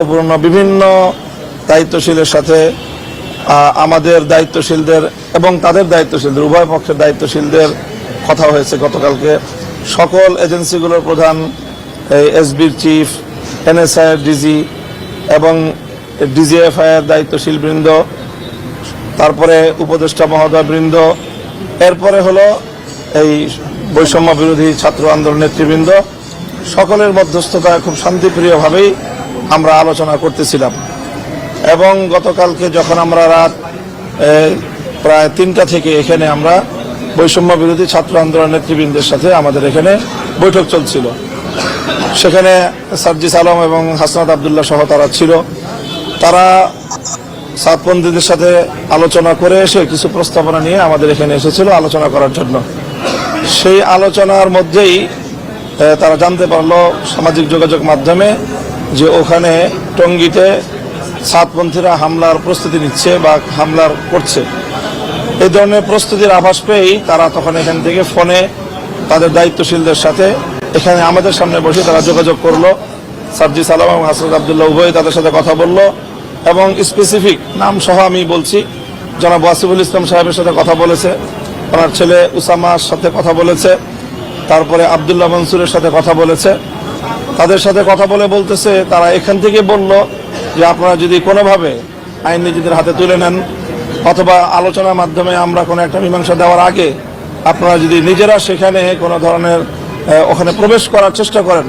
গুরুত্বপূর্ণ বিভিন্ন দায়িত্বশীলের সাথে আমাদের দায়িত্বশীলদের এবং তাদের দায়িত্বশীলদের, উভয় পক্ষের দায়িত্বশীলদের কথা হয়েছে গতকালকে। সকল এজেন্সিগুলোর প্রধান এসবির চিফ এনএসআই ডিজি এবং ডিজিএফআই এর দায়িত্বশীল বৃন্দ তারপরে উপদেষ্টা মহোদয় বৃন্দ এরপরে হলো এই বৈষম্য বিরোধী ছাত্র আন্দোলন নেতৃবৃন্দ। সকলের মধ্যস্থতায় খুব শান্তিপ্রিয়ভাবেই আমরা আলোচনা করতেছিলাম। এবং গতকালকে যখন আমরা রাত প্রায় তিনটা থেকে এখানে আমরা বৈষম্য বিরোধী ছাত্র আন্দোলন নেতৃবৃন্দের সাথে আমাদের এখানে বৈঠক চলছিল। সেখানে সার্জিস আলম এবং হাসনাত আবদুল্লাহ সহ তারা ছিল। তারা সাতপন্থীদের সাথে আলোচনা করে এসে কিছু প্রস্তাবনা নিয়ে আমাদের এখানে এসেছিল আলোচনা করার জন্য। সেই আলোচনার মধ্যেই তারা জানতে পারল সামাজিক যোগাযোগ মাধ্যমে যে ওখানে টঙ্গিতে সাতপন্থীরা হামলার প্রস্তুতি নিচ্ছে বা হামলার করছে। এই ধরনের প্রস্তুতির আভাস পেয়েই তারা তখন এখান থেকে ফোনে তাদের দায়িত্বশীলদের সাথে এখানে আমাদের সামনে বসে তারা যোগাযোগ করল। সার্জিস আলম এবং হাসরত আবদুল্লাহ উভয় তাদের সাথে কথা বলল এবং স্পেসিফিক নাম সহ আমি বলছি। জনাব ওয়াসিফুল ইসলাম সাহেবের সাথে কথা বলেছে, ওনার ছেলে উসামার সাথে কথা বলেছে, তারপরে আবদুল্লাহ মনসুরের সাথে কথা বলেছে। তাদের সাথে কথা বলে বলতেছে, তারা এখান থেকে বলল যে আপনারা যদি কোনোভাবে আইন নিজেদের হাতে তুলে নেন, অথবা আলোচনার মাধ্যমে আমরা কোনো একটা মীমাংসা দেওয়ার আগে আপনারা যদি নিজেরা সেখানে কোনো ধরনের ওখানে প্রবেশ করার চেষ্টা করেন,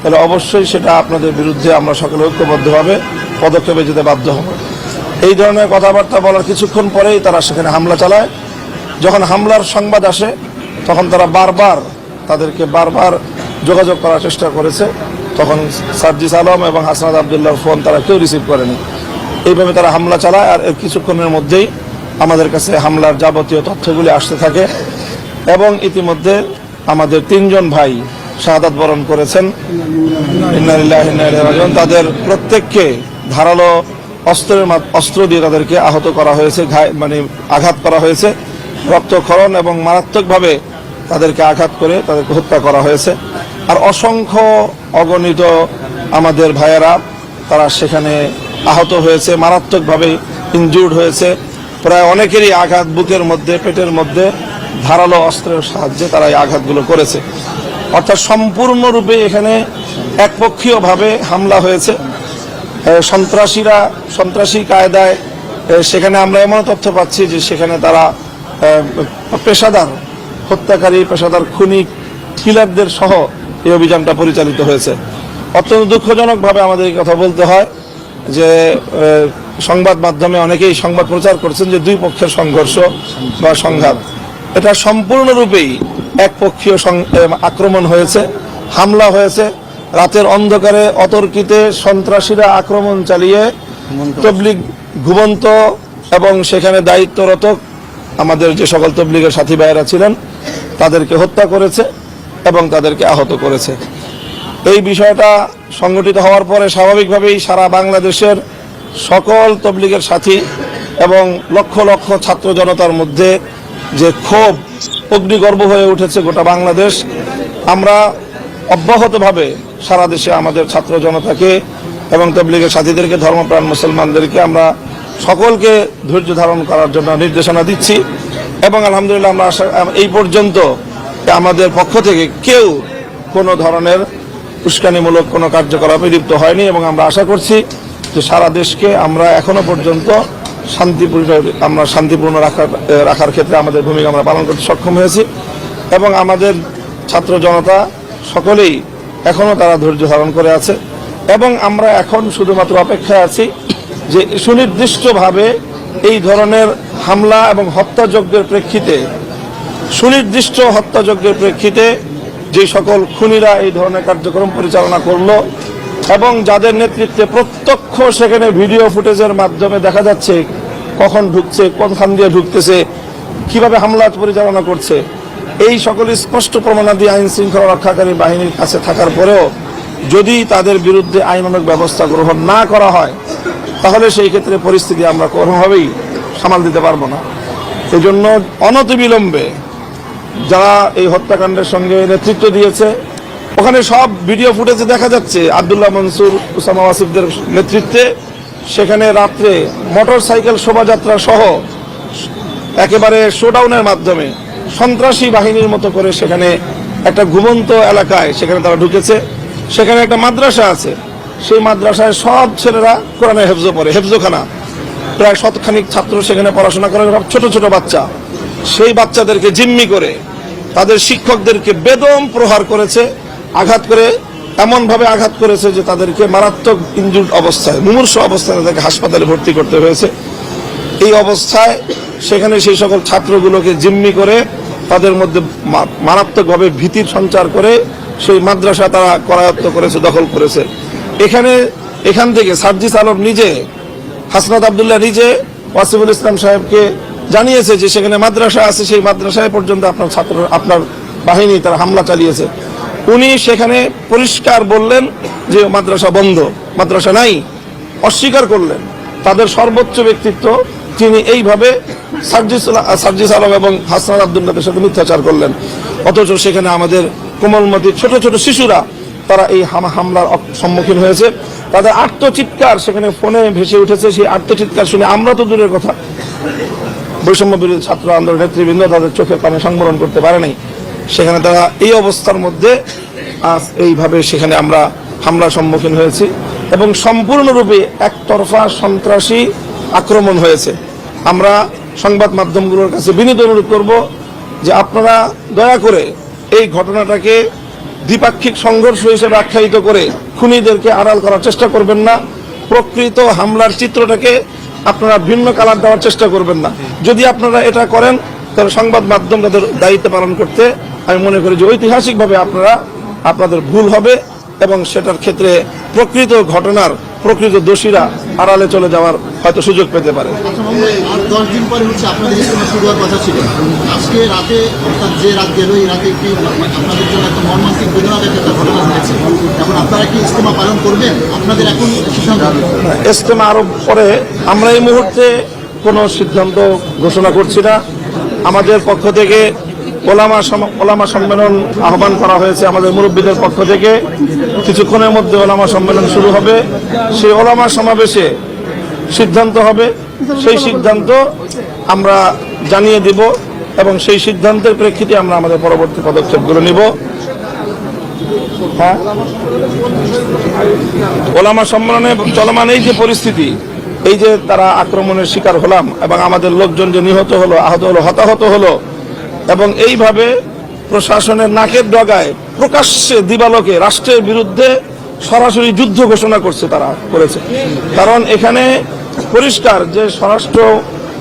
তাহলে অবশ্যই সেটা আপনাদের বিরুদ্ধে আমরা সকলে ঐক্যবদ্ধভাবে পদক্ষেপে যেতে বাধ্য হব। এই ধরনের কথাবার্তা বলার কিছুক্ষণ পরেই তারা সেখানে হামলা চালায়। যখন হামলার সংবাদ আসে, তখন তারা বারবার তাদেরকে বারবার যোগাযোগ করার চেষ্টা করেছে। তখন সার্জিস আলম এবং হাসনাদ আবদুল্লাহর ফোন তারা কেউ রিসিভ করেনি। এইভাবে তারা হামলা চালায় আর এর কিছুক্ষণের মধ্যেই আমাদের কাছে হামলার যাবতীয় তথ্যগুলি আসতে থাকে এবং ইতিমধ্যে আমাদের তিনজন ভাই শাহাদাত বরণ করেছেন। তাদের প্রত্যেককে ধারালো অস্ত্রের অস্ত্র দিয়ে তাদেরকে আহত করা হয়েছে মানে আঘাত করা হয়েছে। রক্তক্ষরণ এবং মারাত্মকভাবে তাদেরকে আঘাত করে তাদেরকে হত্যা করা হয়েছে। আর অসংখ্য অগণিত আমাদের ভাইয়েরা, তারা সেখানে আহত হয়েছে, মারাত্মকভাবে ইনজুর্ড হয়েছে। প্রায় অনেকেরই আঘাত বুকের মধ্যে, পেটের মধ্যে ধারালো অস্ত্রের সাহায্যে তারা এই আঘাতগুলো করেছে। অর্থাৎ সম্পূর্ণরূপে এখানে একপক্ষীয়ভাবে হামলা হয়েছে। সন্ত্রাসীরা, সন্ত্রাসী কায়দায় সেখানে আমরা এমন তথ্য পাচ্ছি যে সেখানে তারা পেশাদার, হত্যাকারী, পেশাদার খুনি, কিলারদের সহ এই অভিযানটা পরিচালিত হয়েছে। অত্যন্ত দুঃখজনকভাবে আমাদের এই কথা বলতে হয় যে সংবাদ মাধ্যমে অনেকেই সংবাদ প্রচার করছেন যে দুই পক্ষের সংঘর্ষ বা সংঘাত। এটা সম্পূর্ণরূপেই একপক্ষীয় সং- আক্রমণ হয়েছে হামলা হয়েছে রাতের অন্ধকারে অতর্কিতে সন্ত্রাসীরা আক্রমণ চালিয়ে তবলিগ ঘুমন্ত এবং সেখানে দায়িত্বরত আমাদের যে সকল তবলিগের সাথী ভাইয়েরা ছিলেন তাদেরকে হত্যা করেছে। এবং তাদেরকে আহত করেছে। এই বিষয়টা সংগঠিত হওয়ার পরে স্বাভাবিকভাবেই সারা বাংলাদেশের সকল তবলিগের সাথী এবং লক্ষ লক্ষ ছাত্র জনতার মধ্যে যে ক্ষোভ, অগ্নিগর্ভ হয়ে উঠেছে গোটা বাংলাদেশ, আমরা অব্যাহতভাবে সারা দেশে আমাদের ছাত্র জনতাকে এবং তবলিগের সাথীদেরকে, ধর্মপ্রাণ মুসলমানদেরকে আমরা সকলকে ধৈর্য ধারণ করার জন্য নির্দেশনা দিচ্ছি। এবং আলহামদুলিল্লাহ আমরা এই পর্যন্ত আমাদের পক্ষ থেকে কেউ কোনো ধরনের উস্কানিমূলক কোনো কার্যকলাপে লিপ্ত হয়নি এবং আমরা আশা করছি যে সারা দেশকে আমরা এখনও পর্যন্ত শান্তিপূর্ণ, আমরা শান্তিপূর্ণ রাখার রাখার ক্ষেত্রে আমাদের ভূমিকা আমরা পালন করতে সক্ষম হয়েছি এবং আমাদের ছাত্র জনতা সকলেই এখনও তারা ধৈর্য ধারণ করে আছে এবং আমরা এখন শুধুমাত্র অপেক্ষায় আছি যে সুনির্দিষ্টভাবে এই ধরনের হামলা এবং হত্যাযজ্ঞের প্রেক্ষিতে সুনির্দিষ্ট হত্যাযজ্ঞের প্রেক্ষিতে যে সকল খুনিরা এই ধরনের কার্যক্রম পরিচালনা করল এবং যাদের নেতৃত্বে প্রত্যক্ষ সেখানে ভিডিও ফুটেজের মাধ্যমে দেখা যাচ্ছে কখন ঢুকছে কোনখান দিয়ে ঢুকতেছে, কীভাবে হামলা পরিচালনা করছে, এই সকল স্পষ্ট প্রমাণাদি আইন শৃঙ্খলা রক্ষাকারী বাহিনীর কাছে থাকার পরেও যদি তাদের বিরুদ্ধে আইনানুগ ব্যবস্থা গ্রহণ না করা হয়, তাহলে সেই ক্ষেত্রে পরিস্থিতি আমরা কোনোভাবেই সামাল দিতে পারব না। এজন্য অনতিবিলম্বে যারা এই হত্যাকাণ্ডের সঙ্গে নেতৃত্ব দিয়েছে, ওখানে সব ভিডিও ফুটেজে দেখা যাচ্ছে আবদুল্লাহ মনসুর, উসামা ওয়াসিফদের নেতৃত্বে। সেখানে রাত্রে মোটর সাইকেল শোভাযাত্রা সহ একেবারে শোডাউনের মাধ্যমে সন্ত্রাসী বাহিনীর মতো করে সেখানে একটা ঘুমন্ত এলাকায় সেখানে তারা ঢুকেছে। সেখানে একটা মাদ্রাসা আছে। সেই মাদ্রাসায় সব ছেলেরা কোরআনে হেফজো পড়ে, হেফজোখানা। প্রায় শতখানিক ছাত্র সেখানে পড়াশোনা করে সব ছোট ছোট বাচ্চা। সেই বাচ্চাদেরকে জিম্মি করে তাদের শিক্ষকদেরকে বেদম প্রহার করেছে, আঘাত করে এমন ভাবে আঘাত করেছে যে তাদেরকে মারাত্মক ইনজুর্ড অবস্থায়, মুমূর্ষ অবস্থায় তাদেরকে হাসপাতালে ভর্তি করতে হয়েছে। এই অবস্থায় সেখানে সেই সকল ছাত্রগুলোকে জিম্মি করে তাদের মধ্যে মারাত্মকভাবে ভীতির সঞ্চার করে সেই মাদ্রাসা তারা করায়ত্ত করেছে, দখল করেছে। এখানে, এখান থেকে সার্জিস আলম নিজে, হাসনাত আবদুল্লাহ নিজে ওয়াসিফুল ইসলাম সাহেবকে জানিয়েছে যে সেখানে মাদ্রাসা আছে, সেই মাদ্রাসায় পর্যন্ত আপনার ছাত্র, আপনার বাহিনী তারা হামলা চালিয়েছে। উনি সেখানে পরিষ্কার বললেন যে মাদ্রাসা বন্ধ, মাদ্রাসা নাই, অস্বীকার করলেন। তাদের সর্বোচ্চ ব্যক্তিত্ব তিনি এইভাবে সার্জিস সার্জিস আলম এবং হাসনাত আবদুল্লাদের সাথে মিথ্যাচার করলেন। অথচ সেখানে আমাদের কোমলমতি ছোট ছোট শিশুরা তারা এই হামা- হামলার সম্মুখীন হয়েছে। তাদের আত্মচিৎকার সেখানে ফোনে ভেসে উঠেছে। সেই আত্মচিৎকার শুনে আমরা তো দূরের কথা। বৈষম্য বিরোধী ছাত্র আন্দোলন নেতৃবৃন্দ তাদের চোখে পানি সংবরণ করতে পারে নাই। সেখানে তারা এই অবস্থার মধ্যে আজ এইভাবে সেখানে আমরা হামলার সম্মুখীন হয়েছি এবং সম্পূর্ণরূপে একতরফা সন্ত্রাসী আক্রমণ হয়েছে। আমরা সংবাদ মাধ্যমগুলোর কাছে বিনীত অনুরোধ করব যে আপনারা দয়া করে এই ঘটনাটাকে দ্বিপাক্ষিক সংঘর্ষ হিসেবে আখ্যায়িত করে খুনিদেরকে আড়াল করার চেষ্টা করবেন না। প্রকৃত হামলার চিত্রটাকে আপনারা ভিন্ন কালার দেওয়ার চেষ্টা করবেন না। যদি আপনারা এটা করেন, তাহলে সংবাদ মাধ্যম তাদের দায়িত্ব পালন করতে আমি মনে করি যে ঐতিহাসিকভাবে আপনারা, আপনাদের ভুল হবে এবং সেটার ক্ষেত্রে প্রকৃত ঘটনার প্রকৃত দোষীরা আড়ালে চলে যাওয়ার হয়তো সুযোগ পেতে পারে। ইস্তেমা আরও পরে আমরা এই মুহূর্তে কোনো সিদ্ধান্ত ঘোষণা করছি না। আমাদের পক্ষ থেকে ওলামা ওলামা সম্মেলন আহ্বান করা হয়েছে আমাদের মুরব্বীদের পক্ষ থেকে। কিছুক্ষণের মধ্যে ওলামা সম্মেলন শুরু হবে। সেই ওলামা সমাবেশে সিদ্ধান্ত হবে, সেই সিদ্ধান্ত আমরা জানিয়ে দিব এবং সেই সিদ্ধান্তের প্রেক্ষিতে আমরা আমাদের পরবর্তী পদক্ষেপগুলো নিব। হ্যাঁ? ওলামা সম্মেলনে চলমান এই যে পরিস্থিতি, এই যে তারা আক্রমণের শিকার হলাম এবং আমাদের লোকজন যে নিহত হলো, আহত হলো, হতাহত হলো, এবং এইভাবে প্রশাসনের নাকের ডগায় প্রকাশ্যে দিবালোকে রাষ্ট্রের বিরুদ্ধে সরাসরি যুদ্ধ ঘোষণা করছে তারা করেছে। কারণ এখানে পরিষ্কার যে স্বরাষ্ট্র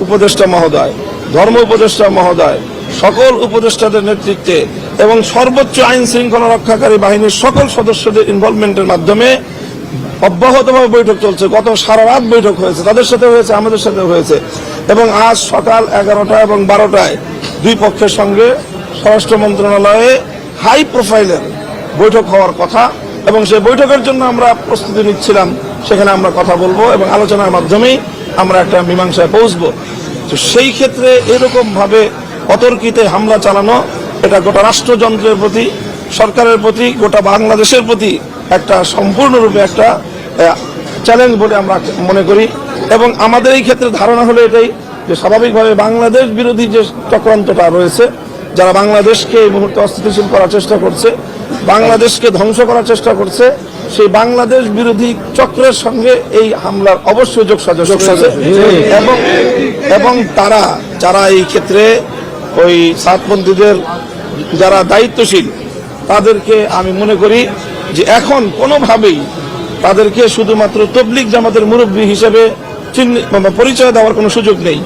উপদেষ্টা মহোদয়, ধর্ম উপদেষ্টা মহোদয়, সকল উপদেষ্টাদের নেতৃত্বে এবং সর্বোচ্চ আইন শৃঙ্খলা রক্ষাকারী বাহিনীর সকল সদস্যদের ইনভলভমেন্টের মাধ্যমে অব্যাহতভাবে বৈঠক চলছে। গত সারা রাত বৈঠক হয়েছে। তাদের সাথে হয়েছে, আমাদের সাথে হয়েছে। এবং আজ সকাল এগারোটা এবং বারোটায় দুই পক্ষের সঙ্গে স্বরাষ্ট্র মন্ত্রণালয়ে হাই প্রোফাইলের বৈঠক হওয়ার কথা এবং সেই বৈঠকের জন্য আমরা প্রস্তুতি নিচ্ছিলাম। সেখানে আমরা কথা বলব এবং আলোচনার মাধ্যমেই আমরা একটা মীমাংসায় পৌঁছবো। তো সেই ক্ষেত্রে এরকম ভাবে অতর্কিতে হামলা চালানো, এটা গোটা রাষ্ট্রযন্ত্রের প্রতি, সরকারের প্রতি, গোটা বাংলাদেশের প্রতি একটা সম্পূর্ণরূপে একটা চ্যালেঞ্জ বলে আমরা মনে করি। এবং আমাদের এই ক্ষেত্রে ধারণা হলো এটাই যে স্বাভাবিকভাবে বাংলাদেশ বিরোধী যে চক্রান্তটা রয়েছে, যারা বাংলাদেশকে এই মুহূর্তে অস্থিতিশীল করার চেষ্টা করছে, বাংলাদেশকে ধ্বংস করার চেষ্টা করছে সেই বাংলাদেশ বিরোধী চক্রের সঙ্গে এই হামলার অবশ্যই যোগ আছে এবং এবং তারা যারা এই ক্ষেত্রে ওই সাতপন্থীদের যারা দায়িত্বশীল তাদেরকে আমি মনে করি যে এখন কোনোভাবেই তাদেরকে শুধুমাত্র তবলিক জামাতের মুরব্বী হিসেবে পরিচয় দেওয়ার কোনো সুযোগ নেই।